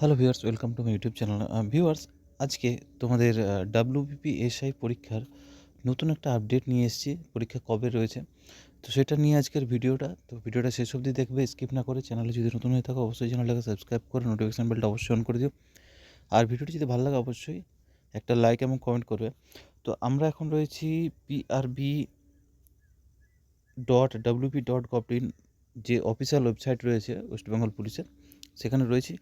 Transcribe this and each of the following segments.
Hello viewers, welcome to my YouTube channel. Viewers, আজকে তোমাদের WBP SI পরীক্ষার নতুন একটা আপডেট নিয়ে এসেছি। পরীক্ষা কবে রয়েছে? তো সেটা নিয়ে আজকের ভিডিওটা, তো ভিডিওটা শেষ অবধি দেখবে, স্কিপ না করে চ্যানেলে যদি নতুন হয়ে থাকো, অবশ্যই চ্যানেলটাকে সাবস্ক্রাইব করে নোটিফিকেশান বেলটা অবশ্যই অন করে দিও। আর ভিডিওটি যদি ভালো লাগে, অবশ্যই একটা লাইক এবং কমেন্ট করবে। তো আমরা এখন রয়েছি PRB dot WP dot gov in যে অফিসিয়াল ওয়েবসাইট রয়েছে ওয়েস্ট বেঙ্গল পুলিশের সেখানে রয়েছি।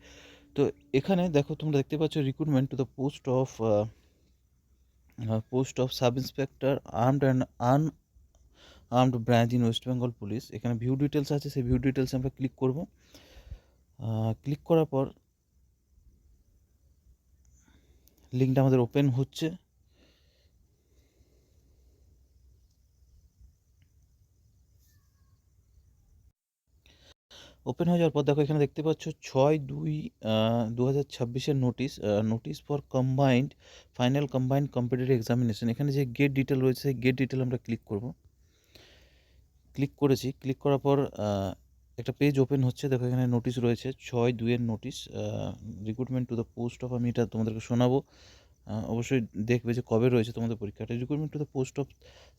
তো এখানে দেখো তোমরা দেখতে পাচ্ছ recruitment to the post of post of sub inspector armed and unarmed branch in west Bengal police এখানে ভিউ ডিটেলস আছে, সেই ভিউ ডিটেলসে আমরা ক্লিক করব। ক্লিক করার পর লিঙ্কটা আমাদের ওপেন হচ্ছে। ওপেন হয়ে যাওয়ার পর দেখো এখানে দেখতে পাচ্ছ ছয় দুই দু হাজার ছাব্বিশের notice notice for combined final combined competitive examination এখানে যে গেট ডিটেল রয়েছে, সেই গেট ডিটেল আমরা ক্লিক করব। ক্লিক করেছি। ক্লিক করার পর একটা পেজ ওপেন হচ্ছে। দেখো এখানে নোটিশ রয়েছে। ছয় দুইয়ের notice recruitment to the post of আমি এটা তোমাদেরকে শোনাবো। অবশ্যই দেখবে যে কবে রয়েছে তোমাদের পরীক্ষাটা। Recruitment to the post of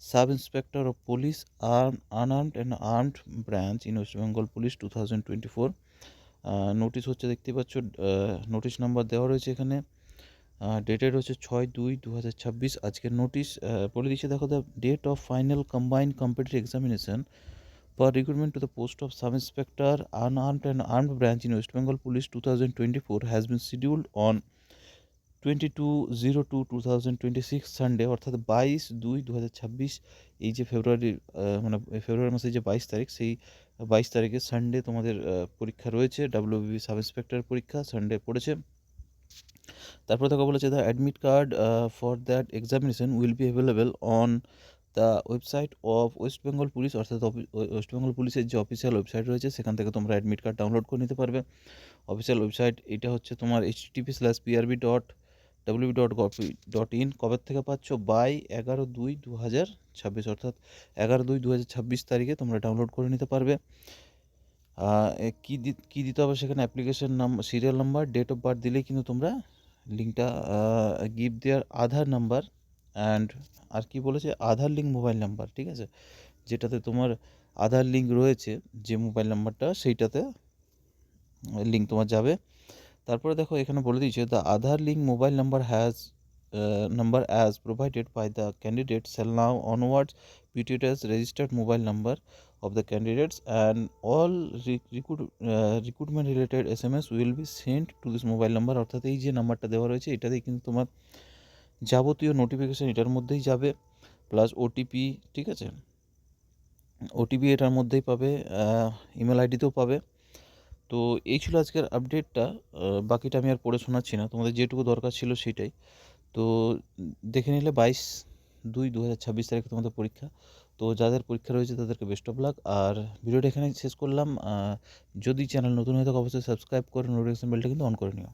sub inspector of police arm unarmed and armed branch in west Bengal police two thousand twenty four notice হচ্ছে দেখতে পাচ্ছ নোটিশ নাম্বার দেওয়া রয়েছে এখানে। ডেটেড হচ্ছে ছয় দুই দু হাজার ছাব্বিশ। আজকের নোটিশ বলে দিচ্ছে, দেখো the date of final combined competitive examination for recruitment to the post of sub inspector unarmed and armed branch in west Bengal police two thousand twenty four has been scheduled on twenty two zero two two thousand twenty six Sunday অর্থাৎ বাইশ দুই দু হাজার ছাব্বিশ এই যে ফেব্রুয়ারি মানে ফেব্রুয়ারি মাসের যে বাইশ তারিখ, সেই বাইশ তারিখে সানডে তোমাদের পরীক্ষা রয়েছে। ডাব্লিউবিবি সাব ইন্সপেক্টর পরীক্ষা সানডে পড়েছে। তারপর দেখো বলেছে the admit card for that examination will be available on the website of west Bengal police অর্থাৎ ওয়েস্ট বেঙ্গল পুলিশের যে অফিসিয়াল ওয়েবসাইট রয়েছে, সেখান থেকে তোমরা অ্যাডমিট কার্ড ডাউনলোড করে নিতে পারবে। অফিসিয়াল ওয়েবসাইট এটা হচ্ছে তোমার H TP slash PRB dot W dot gov dot in কবে থেকে পাচ্ছ? বাই এগারো দুই দু হাজার ছাব্বিশ, অর্থাৎ এগারো দুই দু হাজার ছাব্বিশ তারিখে তোমরা ডাউনলোড করে নিতে পারবে। কী কী দিতে হবে সেখানে? Application number serial number date of birth দিলেই কিন্তু তোমরা লিঙ্কটা গিভ দেওয়ার আধার নাম্বার অ্যান্ড আর কি বলেছে? আধার লিঙ্ক মোবাইল নাম্বার ঠিক আছে? যেটাতে তোমার আধার লিঙ্ক রয়েছে, যে মোবাইল নাম্বারটা সেইটাতে লিঙ্ক তোমার যাবে। তারপরে দেখো এখানে বলে দিয়েছে the Aadhaar link mobile number has number as provided by the candidate shall now onwards as registered mobile number of the candidates and all recruit recruitment related S M S will be send to this mobile number অর্থাৎ এই যে নাম্বারটা দেওয়া রয়েছে, এটাতেই কিন্তু তোমার যাবতীয় নোটিফিকেশান এটার মধ্যেই যাবে প্লাস ওটিপি ঠিক আছে? ওটিপি এটার মধ্যেই পাবে ইমেল আইডিতেও পাবে। তো এই ছিল আজকের আপডেটটা বাকিটা আমি আর পড়ে শোনাচ্ছি না। তোমাদের যেটুকু দরকার ছিল সেটাই। তো দেখে নিলে বাইশ দুই দু হাজার ছাব্বিশ তারিখে তোমাদের পরীক্ষা। তো যাদের পরীক্ষা রয়েছে তাদেরকে বেস্ট অফ লাক আর ভিডিওটা এখানে শেষ করলাম। যদি চ্যানেল নতুন হয়ে থাকে, অবশ্যই সাবস্ক্রাইব করে নোটিফিকেশন বেলটা কিন্তু অন করে নিও।